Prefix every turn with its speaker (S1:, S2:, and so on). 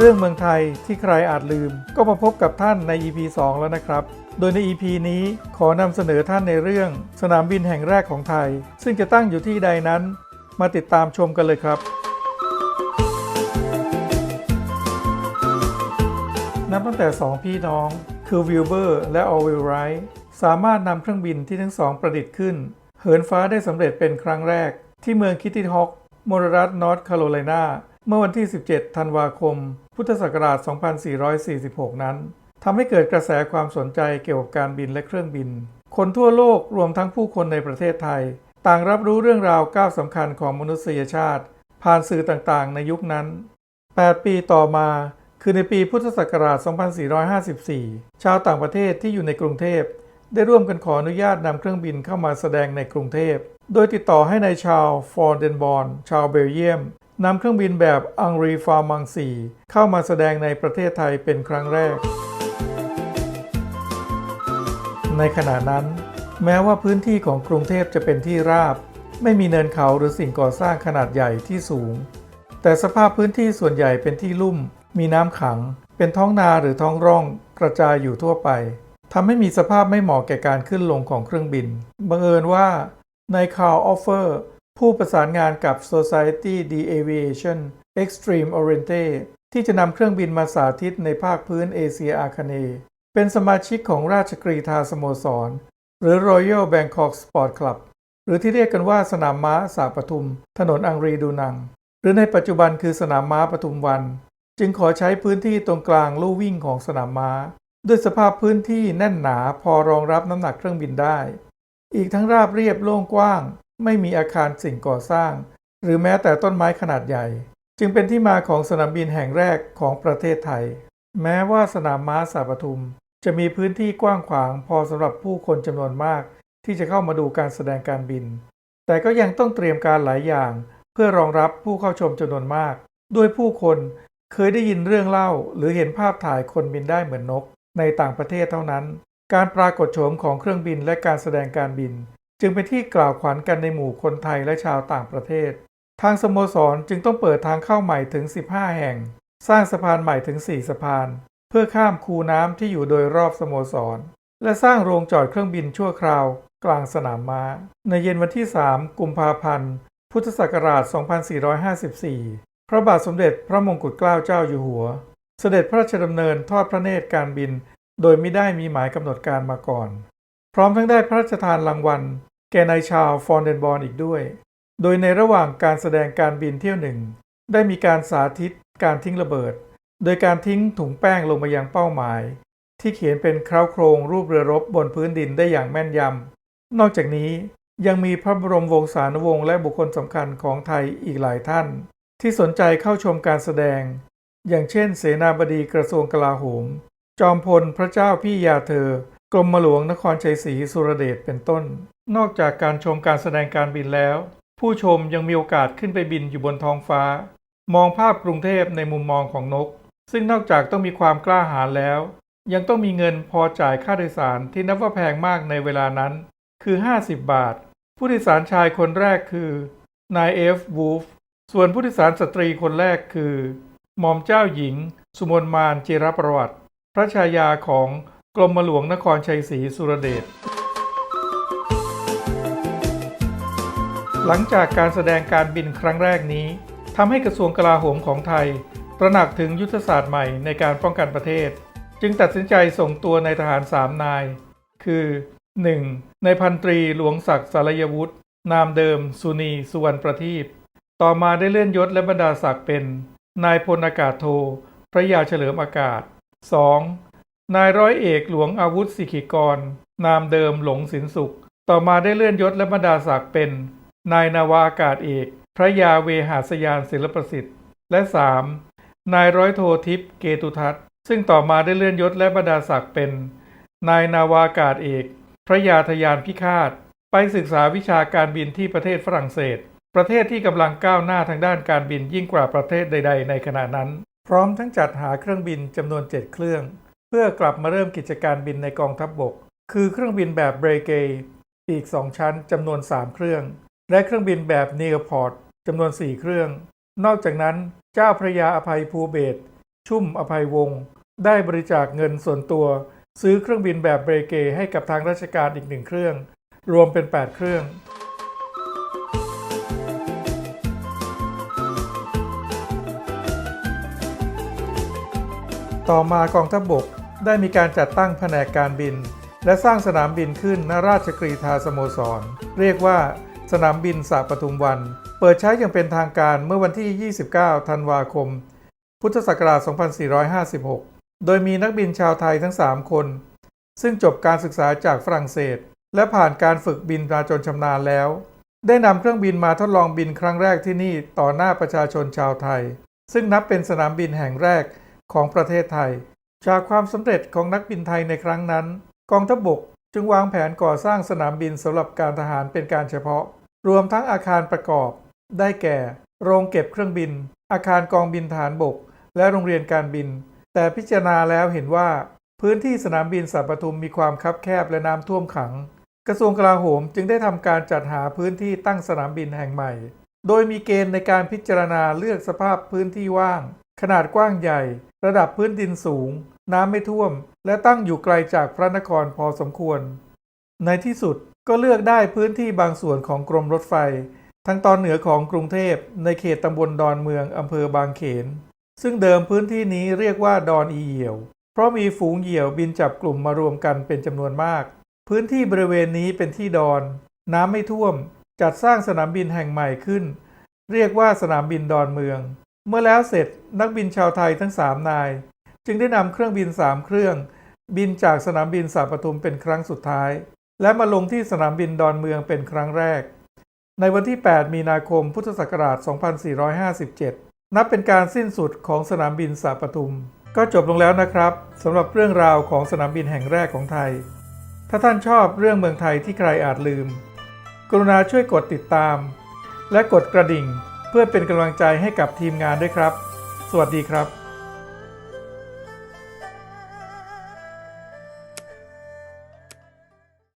S1: เรื่องเมืองไทยที่ใครอาจลืม ก็มาพบกับท่านใน EP 2 แล้วนะครับ โดยใน EP นี้ขอนำเสนอท่านในเรื่องสนามบินแห่งแรกของไทย ซึ่งจะตั้งอยู่ที่ใดนั้น มาติดตามชมกันเลยครับนับตั้งแต่ 2 พี่น้องคือวิลเบอร์และออวิลไรท์สามารถนำเครื่องบินที่ทั้งสองประดิษฐ์ขึ้น เหินฟ้าได้สำเร็จเป็นครั้งแรก ที่เมืองคิตตี้ฮอกมรรัฐนอร์ทแคโรไลนา เมื่อวันที่ 17 ธันวาคม พุทธศักราช 2446 นั้นทำให้เกิดกระแสความสนใจเกี่ยวกับการบินและเครื่องบิน คนทั่วโลกรวมทั้งผู้คนในประเทศไทย ต่างรับรู้เรื่องราวก้าวสำคัญของมนุษยชาติ ผ่านสื่อต่างๆ ในยุคนั้น 8 ปีต่อมาคือในปีพุทธศักราช 2454 ชาวต่างประเทศที่อยู่ในกรุงเทพ ได้ร่วมกันขออนุญาตนำเครื่องบินเข้ามาแสดงในกรุงเทพ โดยติดต่อให้ในายชาวฟอร์เดนบอน ชาวเบลเยียม นำเครื่องบินแบบอังรีฟามังสีเข้ามาแสดงในประเทศไทยเป็นครั้งแรก ในขณะนั้น แม้ว่าพื้นที่ของกรุงเทพจะเป็นที่ราบ ไม่มีเนินเขาหรือสิ่งก่อสร้างขนาดใหญ่ที่สูง แต่สภาพพื้นที่ส่วนใหญ่เป็นที่ลุ่ม มีน้ำขัง เป็นท้องนาหรือท้องร่องกระจายอยู่ทั่วไปทำให้มีสภาพไม่เหมาะแก่การขึ้นลงของเครื่องบิน บังเอิญว่าในคาร์ออฟเฟอร์ ผู้ประสานงานกับ Society de Aviation Extreme Oriente ที่จะนำเครื่องบินมาสาธิตในภาคพื้นเอเชียอาคเนย์เป็นสมาชิกของราชกรีธาสโมสร หรือ Royal Bangkok Sport Club หรือที่เรียกกันว่าสนามม้าสาปทุม ถนนอังรีดูนัง หรือในปัจจุบันคือสนามม้าปทุมวัน จึงขอใช้พื้นที่ตรงกลางลู่วิ่งของสนามม้า ด้วยสภาพพื้นที่แน่นหนาพอรองรับน้ำหนักเครื่องบินได้ อีกทั้งราบเรียบโล่งกว้าง ไม่มีอาคารสิ่งก่อสร้าง หรือแม้แต่ต้นไม้ขนาดใหญ่ จึงเป็นที่มาของสนามบินแห่งแรกของประเทศไทย แม้ว่าสนามม้าสาปทุม จะมีพื้นที่กว้างขวาง พอสำหรับผู้คนจำนวนมาก ที่จะเข้ามาดูการแสดงการบิน แต่ก็ยังต้องเตรียมการหลายอย่าง เพื่อรองรับผู้เข้าชมจำนวนมาก ด้วยผู้คนเคยได้ยินเรื่องเล่า หรือเห็นภาพถ่ายคนบินได้เหมือนนก ในต่างประเทศเท่านั้น การปรากฏโฉมของเครื่องบินและการแสดงการบิน จึงเป็นที่กล่าวขวัญกันในหมู่คนไทยและชาวต่างประเทศ ทางสโมสรจึงต้องเปิดทางเข้าใหม่ถึง 15 แห่ง สร้างสะพานใหม่ถึง 4 สะพาน เพื่อข้ามคูน้ำที่อยู่โดยรอบสโมสร และสร้างโรงจอดเครื่องบินชั่วคราว กลางสนามม้า ในเย็นวันที่ 3 กุมภาพันธ์ พุทธศักราช 2454 พระบาทสมเด็จพระมงกุฎเกล้าเจ้าอยู่หัว เสด็จพระราชดำเนินทอดพระเนตรการบิน โดยไม่ได้มีหมายกำหนดการมาก่อน พร้อมทั้งได้พระราชทานรางวัล แก่นายชาวฟอนเดนบอร์นอีกด้วย โดยในระหว่างการแสดงการบินเที่ยวหนึ่ง ได้มีการสาธิตการทิ้งระเบิด โดยการทิ้งถุงแป้งลงมายังเป้าหมาย ที่เขียนเป็นคร้าวโครงรูปเรือรบบนพื้นดินได้อย่างแม่นยำ นอกจากนี้ยังมีพระบรมวงศานุวงศ์และบุคคลสำคัญของไทยอีกหลายท่าน ที่สนใจเข้าชมการแสดง อย่างเช่น เสนาบดีกระทรวงกลาโหม จอมพลพระเจ้าพี่ยาเธอ กรมหลวงนครชัยศรีสุรเดชเป็นต้น นอกจากการชมการแสดงการบินแล้ว ผู้ชมยังมีโอกาสขึ้นไปบินอยู่บนท้องฟ้า มองภาพกรุงเทพในมุมมองของนก ซึ่งนอกจากต้องมีความกล้าหาญแล้ว ยังต้องมีเงินพอจ่ายค่าโดยสารที่นับว่าแพงมากในเวลานั้น คือ 50 บาท ผู้โดยสารชายคนแรกคือนายเอฟวูฟส่วนผู้โดยสารสตรีคนแรกคือหม่อมเจ้าหญิง สุมนมานเจิรประวัติ พระชายาของ กรมหลวงนครชัยศรีสุรเดช หลังจากการแสดงการบินครั้งแรกนี้ทำให้กระทรวงกลาโหมของไทย ตระหนักถึงยุทธศาสตร์ใหม่ในการป้องกันประเทศ จึงตัดสินใจส่งตัวในทหารสามนาย คือ 1. ในพันตรีหลวงศักดิ์สารยวุฒินามเดิม สุนีสุวรรณประทีปต่อมาได้เลื่อนยศและบรรดาศักดิ์เป็น นายพลอากาศโท พระยาเฉลิมอากาศ 2. นายร้อยเอกหลวงอาวุธสิขิกร นามเดิมหลงสินสุข ต่อมาได้เลื่อนยศและบรรดาศักดิ์เป็น นายนาวาอากาศเอก พระยาเวหาสยานศิลประสิทธิ์ และ 3. นายร้อยโททิพย์เกตุทัศน์ซึ่งต่อมาได้เลื่อนยศและบรรดาศักดิ์เป็น นายนาวาอากาศเอก พระยาทยานพิฆาต ไปศึกษาวิชาการบินที่ประเทศฝรั่งเศส ประเทศที่กำลังก้าวหน้าทางด้านการบินยิ่งกว่าประเทศใด ๆ ในขณะนั้น พร้อมทั้งจัดหาเครื่องบินจำนวน7เครื่อง เพื่อกลับมาเริ่มกิจการบินในกองทัพบบก คือเครื่องบินแบบเบรเกปีก 2 ชั้นจำนวน 3 เครื่อง และเครื่องบินแบบเน r พอร์ตจำนวน 4 เครื่อง นอกจากนั้นเจ้าพระยาอภัยภูเบศชุ่มอภัยวงศ์ได้บริจาคเงินส่วนตัว ซื้อเครื่องบินแบบเบรเกให้กับทางราชการอีกหนึ่งเครื่อง รวมเป็น 8 เครื่องต่อมากองทัพบบก ได้มีการจัดตั้งแผนกการบิน และสร้างสนามบินขึ้นณราชกรีธาสโมสร เรียกว่า สนามบินสาปทุมวัน เปิดใช้อย่างเป็นทางการเมื่อวันที่ 29 ธันวาคม พุทธศักราช 2456 โดยมีนักบินชาวไทยทั้ง 3 คน ซึ่งจบการศึกษาจากฝรั่งเศส และผ่านการฝึกบินมาจนชำนาญแล้ว ได้นำเครื่องบินมาทดลองบินครั้งแรกที่นี่ต่อหน้าประชาชนชาวไทย ซึ่งนับเป็นสนามบินแห่งแรกของประเทศไทย จากความสำเร็จของนักบินไทยในครั้งนั้น กองทัพบบกจึงวางแผนก่อสร้างสนามบินสำหรับการทหารเป็นการเฉพาะ รวมทั้งอาคารประกอบ ได้แก่ โรงเก็บเครื่องบิน อาคารกองบินฐานบก และโรงเรียนการบิน แต่พิจารณาแล้วเห็นว่า พื้นที่สนามบินสัปทุมมีความคับแคบและน้ำท่วมขัง กระทรวงกลาโหมจึงได้ทำการจัดหาพื้นที่ตั้งสนามบินแห่งใหม่ โดยมีเกณฑ์ในการพิจารณาเลือกสภาพพื้นที่ว่าง ขนาดกว้างใหญ่ ระดับพื้นดินสูง น้ำไม่ท่วม และตั้งอยู่ไกลจากพระนครพอสมควร ในที่สุดก็เลือกได้พื้นที่บางส่วนของกรมรถไฟทางตอนเหนือของกรุงเทพในเขตตำบลดอนเมืองอำเภอบางเขน ซึ่งเดิมพื้นที่นี้เรียกว่าดอนอีเหี่ยว เพราะมีฝูงเหยี่ยวบินจับกลุ่มมารวมกันเป็นจำนวนมาก พื้นที่บริเวณนี้เป็นที่ดอน น้ำไม่ท่วม จัดสร้างสนามบินแห่งใหม่ขึ้น เรียกว่าสนามบินดอนเมือง เมื่อแล้วเสร็จนักบินชาวไทยทั้งสามนาย จึงได้นำเครื่องบินสามเครื่อง บินจากสนามบินสาปทุมเป็นครั้งสุดท้าย และมาลงที่สนามบินดอนเมืองเป็นครั้งแรก ในวันที่ 8 มีนาคมพุทธศักราช 2457 นับเป็นการสิ้นสุดของสนามบินสาปทุม ก็จบลงแล้วนะครับสำหรับเรื่องราวของสนามบินแห่งแรกของไทย ถ้าท่านชอบเรื่องเมืองไทยที่ใครอาจลืม กรุณาช่วยกดติดตาม และกดกระดิ่ง เพื่อเป็นกำลังใจให้กับทีมงานด้วยครับ สวัสดีครับ